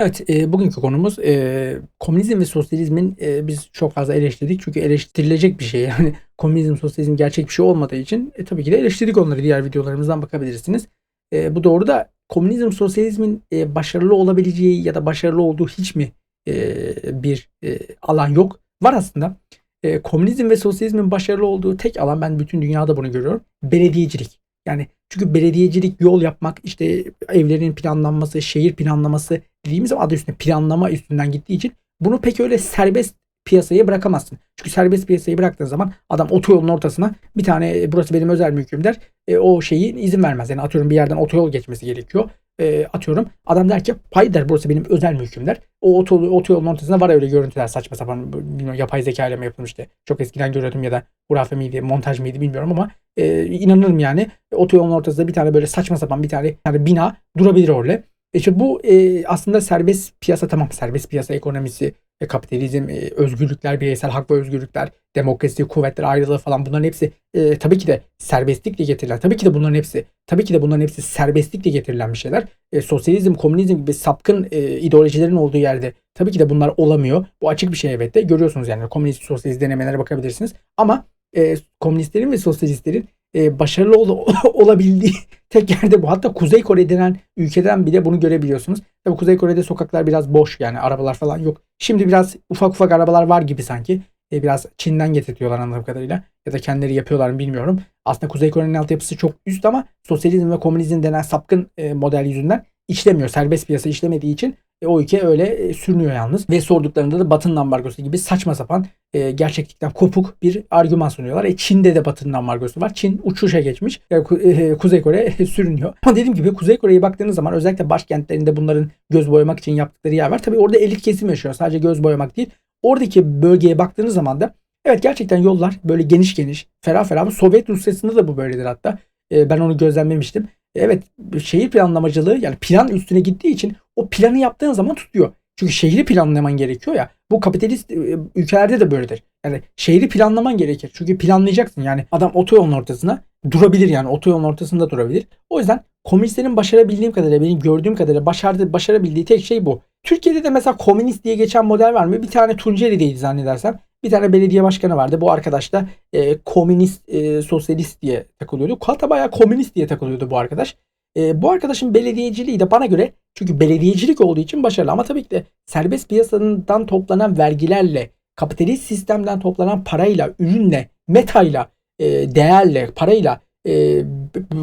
Evet, e, bugünkü konumuz e, komünizm ve sosyalizmin e, biz çok fazla eleştirdik. Çünkü eleştirilecek bir şey. Yani komünizm, sosyalizm gerçek bir şey olmadığı için e, tabii ki de eleştirdik onları. Diğer videolarımızdan bakabilirsiniz. E, bu doğru da komünizm, sosyalizmin e, başarılı olabileceği ya da başarılı olduğu hiç mi e, bir e, alan yok? Var aslında. E, komünizm ve sosyalizmin başarılı olduğu tek alan ben bütün dünyada bunu görüyorum. Belediyecilik. Yani çünkü belediyecilik, yol yapmak, işte evlerin planlanması, şehir planlaması dediğimiz adı üstünde planlama üstünden gittiği için bunu pek öyle serbest piyasaya bırakamazsın. Çünkü serbest piyasayı bıraktığın zaman adam otoyolun ortasına bir tane e, burası benim özel mülküm der. E, o şeyi izin vermez. Yani atıyorum bir yerden otoyol geçmesi gerekiyor. E, atıyorum adam der ki pay der burası benim özel mülküm der. O otoyol, otoyolun ortasında var öyle görüntüler saçma sapan bilmiyorum, yapay zeka ile mi yapılmıştı. Çok eskiden görüyordum ya da hurafe miydi montaj mıydı bilmiyorum ama e, inanırım yani. Otoyolun ortasında bir tane böyle saçma sapan bir tane, bir tane bina durabilir orada. İşte bu e, aslında serbest piyasa tamam serbest piyasa ekonomisi, e, kapitalizm, e, özgürlükler, bireysel hak ve özgürlükler, demokrasi, kuvvetler ayrılığı falan bunların hepsi e, tabii ki de serbestlikle getirilen, tabii ki de bunların hepsi, tabii ki de bunların hepsi serbestlikle getirilen bir şeyler. E, sosyalizm, komünizm gibi sapkın e, ideolojilerin olduğu yerde tabii ki de bunlar olamıyor. Bu açık bir şey evet de görüyorsunuz yani komünist, sosyalist denemelere bakabilirsiniz. Ama e, komünistlerin ve sosyalistlerin e, başarılı ol, olabildiği tek yerde bu. Hatta Kuzey Kore denen ülkeden bile bunu görebiliyorsunuz. Tabii Kuzey Kore'de sokaklar biraz boş yani arabalar falan yok. Şimdi biraz ufak ufak arabalar var gibi sanki. E, biraz Çin'den getirtiyorlar anladığım kadarıyla. Ya da kendileri yapıyorlar mı bilmiyorum. Aslında Kuzey Kore'nin altyapısı çok üst ama sosyalizm ve komünizm denen sapkın e, model yüzünden işlemiyor. Serbest piyasa işlemediği için e, o ülke öyle e, sürünüyor yalnız. Ve sorduklarında da Batı'nın ambargosu gibi saçma sapan e, gerçeklikten kopuk bir argüman sunuyorlar. E, Çin'de de Batı'nın ambargosu var. Çin uçuşa geçmiş. E, e, Kuzey Kore sürünüyor. Ama dediğim gibi Kuzey Kore'ye baktığınız zaman özellikle başkentlerinde bunların göz boyamak için yaptıkları yer var. Tabi orada elit kesim yaşıyor. Sadece göz boyamak değil. Oradaki bölgeye baktığınız zaman da evet gerçekten yollar böyle geniş geniş, ferah ferah. Sovyet Rusyası'nda da bu böyledir hatta. E, ben onu gözlemlemiştim. Evet şehir planlamacılığı yani plan üstüne gittiği için o planı yaptığın zaman tutuyor. Çünkü şehri planlaman gerekiyor ya. Bu kapitalist e, ülkelerde de böyledir. Yani şehri planlaman gerekir. Çünkü planlayacaksın. Yani adam otoyolun ortasına durabilir yani. Otoyolun ortasında durabilir. O yüzden komünistlerin başarabildiğim kadarıyla benim gördüğüm kadarıyla başardığı, başarabildiği tek şey bu. Türkiye'de de mesela komünist diye geçen model var mı? Bir tane Tunceli'deydi zannedersem. Bir tane belediye başkanı vardı. Bu arkadaş da e, komünist, e, sosyalist diye takılıyordu. Hatta bayağı komünist diye takılıyordu bu arkadaş. E, bu arkadaşın belediyeciliği de bana göre çünkü belediyecilik olduğu için başarılı ama tabii ki de serbest piyasadan toplanan vergilerle, kapitalist sistemden toplanan parayla, ürünle, metayla, e, değerle, parayla e,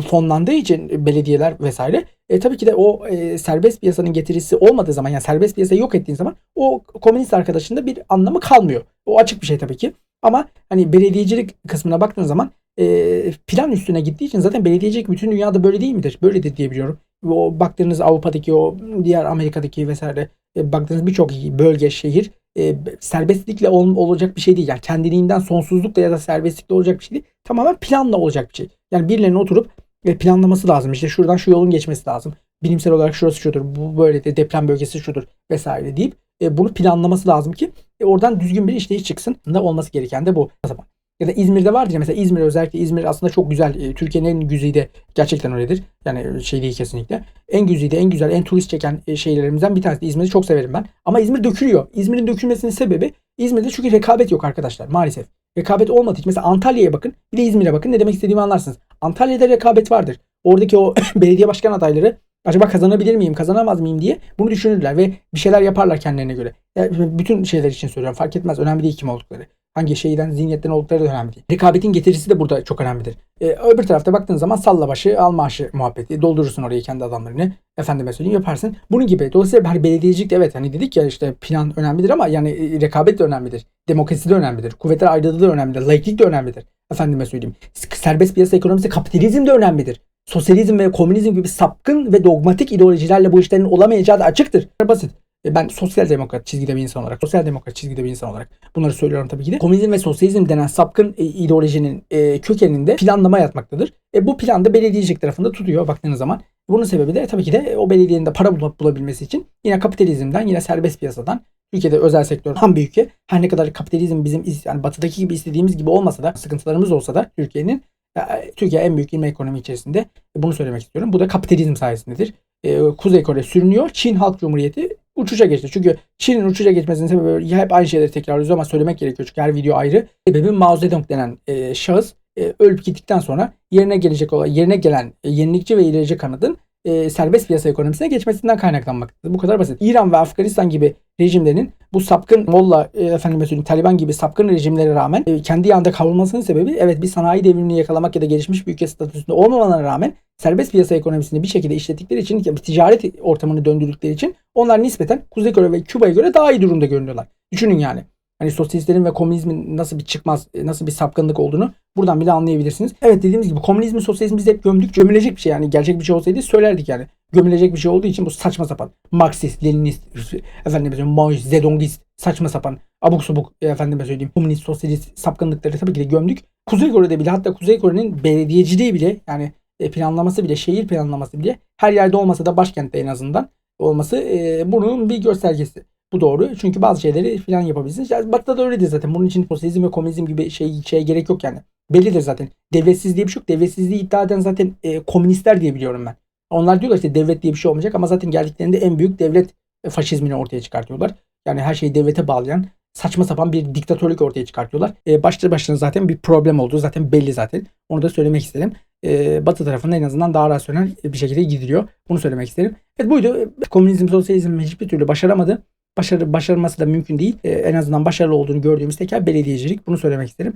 fonlandığı için belediyeler vesaire e, tabii ki de o e, serbest piyasanın getirisi olmadığı zaman yani serbest piyasayı yok ettiğin zaman o komünist arkadaşın da bir anlamı kalmıyor. O açık bir şey tabii ki. Ama hani belediyecilik kısmına baktığın zaman e, plan üstüne gittiği için zaten belediyecilik bütün dünyada böyle değil midir? Böyledir diye biliyorum. O baktığınız Avrupa'daki o diğer Amerika'daki vesaire e, baktığınız birçok bölge, şehir e, serbestlikle ol, olacak bir şey değil. Yani kendiliğinden sonsuzlukla ya da serbestlikle olacak bir şey değil. Tamamen planla olacak bir şey. Yani birilerinin oturup planlaması lazım. İşte şuradan şu yolun geçmesi lazım. Bilimsel olarak şurası şudur. Bu böyle de deprem bölgesi şudur vesaire deyip bunu planlaması lazım ki oradan düzgün bir işleyiş çıksın. Da olması gereken de bu. O zaman ya da İzmir'de vardır ya mesela İzmir özellikle İzmir aslında çok güzel. E, Türkiye'nin en güzide gerçekten öyledir. Yani şey değil kesinlikle. En güzide en güzel en turist çeken e, şeylerimizden bir tanesi. İzmir'i çok severim ben. Ama İzmir dökülüyor. İzmir'in dökülmesinin sebebi İzmir'de çünkü rekabet yok arkadaşlar maalesef. Rekabet olmadığı için mesela Antalya'ya bakın bir de İzmir'e bakın ne demek istediğimi anlarsınız. Antalya'da rekabet vardır. Oradaki o belediye başkan adayları acaba kazanabilir miyim, kazanamaz mıyım diye bunu düşünürler ve bir şeyler yaparlar kendilerine göre. Yani bütün şeyler için söylüyorum. Fark etmez. Önemli değil kim oldukları hangi şeyden zihniyetten oldukları da önemli. Rekabetin getirisi de burada çok önemlidir. Ee, öbür tarafta baktığın zaman salla başı al maaşı muhabbeti. Doldurursun orayı kendi adamlarını. Efendime söyleyeyim yaparsın. Bunun gibi. Dolayısıyla hani belediyecilik de evet hani dedik ya işte plan önemlidir ama yani e, rekabet de önemlidir. Demokrasi de önemlidir. Kuvvetler ayrılığı da önemlidir. Laiklik de önemlidir. Efendime söyleyeyim. Serbest piyasa ekonomisi kapitalizm de önemlidir. Sosyalizm ve komünizm gibi sapkın ve dogmatik ideolojilerle bu işlerin olamayacağı da açıktır. Basit. E, ben sosyal demokrat çizgide bir insan olarak, sosyal demokrat çizgide bir insan olarak bunları söylüyorum tabii ki de. Komünizm ve sosyalizm denen sapkın e, ideolojinin e, kökeninde planlama yatmaktadır. E, bu plan da belediyecilik tarafında tutuyor baktığınız zaman. Bunun sebebi de tabii ki de o belediyenin de para bulup bulabilmesi için yine kapitalizmden, yine serbest piyasadan Türkiye'de özel sektör tam bir ülke. Her ne kadar kapitalizm bizim yani batıdaki gibi istediğimiz gibi olmasa da sıkıntılarımız olsa da Türkiye'nin Türkiye en büyük ilme ekonomi içerisinde bunu söylemek istiyorum. Bu da kapitalizm sayesindedir. Kuzey Kore sürünüyor. Çin Halk Cumhuriyeti uçuşa geçti. Çünkü Çin'in uçuşa geçmesinin sebebi hep aynı şeyleri tekrarlıyoruz ama söylemek gerekiyor çünkü her video ayrı. Sebebi Mao Zedong denen e, şahıs e, ölüp gittikten sonra yerine gelecek olan yerine gelen e, yenilikçi ve ilerici kanadın e, serbest piyasa ekonomisine geçmesinden kaynaklanmaktadır. Bu kadar basit. İran ve Afganistan gibi rejimlerin bu sapkın Molla, e, efendim söyleyeyim Taliban gibi sapkın rejimlere rağmen e, kendi yanında kavrulmasının sebebi evet bir sanayi devrimini yakalamak ya da gelişmiş bir ülke statüsünde olmamalarına rağmen serbest piyasa ekonomisini bir şekilde işlettikleri için bir ticaret ortamını döndürdükleri için onlar nispeten Kuzey Kore ve Küba'ya göre daha iyi durumda görünüyorlar. Düşünün yani. Hani sosyalistlerin ve komünizmin nasıl bir çıkmaz, e, nasıl bir sapkınlık olduğunu buradan bile anlayabilirsiniz. Evet dediğimiz gibi komünizmi, sosyalizmi biz hep gömdük. Gömülecek bir şey yani. Gerçek bir şey olsaydı söylerdik yani. Gömülecek bir şey olduğu için bu saçma sapan. Marksist, Leninist, efendim söyleyeyim, Maoist, Zedongist, saçma sapan, abuk subuk efendime söyleyeyim, komünist, sosyalist sapkınlıkları tabii ki de gömdük. Kuzey Kore'de bile hatta Kuzey Kore'nin belediyeciliği bile yani e, planlaması bile, şehir planlaması bile her yerde olmasa da başkentte en azından olması e, bunun bir göstergesi. Bu doğru. Çünkü bazı şeyleri falan yapabilirsiniz. Yani Batı'da da öyledir zaten. Bunun için sosyalizm ve komünizm gibi şey şeye gerek yok yani. Bellidir zaten. Devletsiz diye bir şey yok. Devletsizliği iddia eden zaten e, komünistler diye biliyorum ben. Onlar diyorlar işte devlet diye bir şey olmayacak ama zaten geldiklerinde en büyük devlet e, faşizmini ortaya çıkartıyorlar. Yani her şeyi devlete bağlayan saçma sapan bir diktatörlük ortaya çıkartıyorlar. E, başlı başına zaten bir problem olduğu zaten belli zaten. Onu da söylemek istedim. E, Batı tarafında en azından daha rasyonel bir şekilde gidiliyor. Bunu söylemek isterim. Evet buydu. Komünizm, sosyalizm hiçbir türlü başaramadı. Başarı, başarılması da mümkün değil. E, en azından başarılı olduğunu gördüğümüz teker belediyecilik. Bunu söylemek isterim.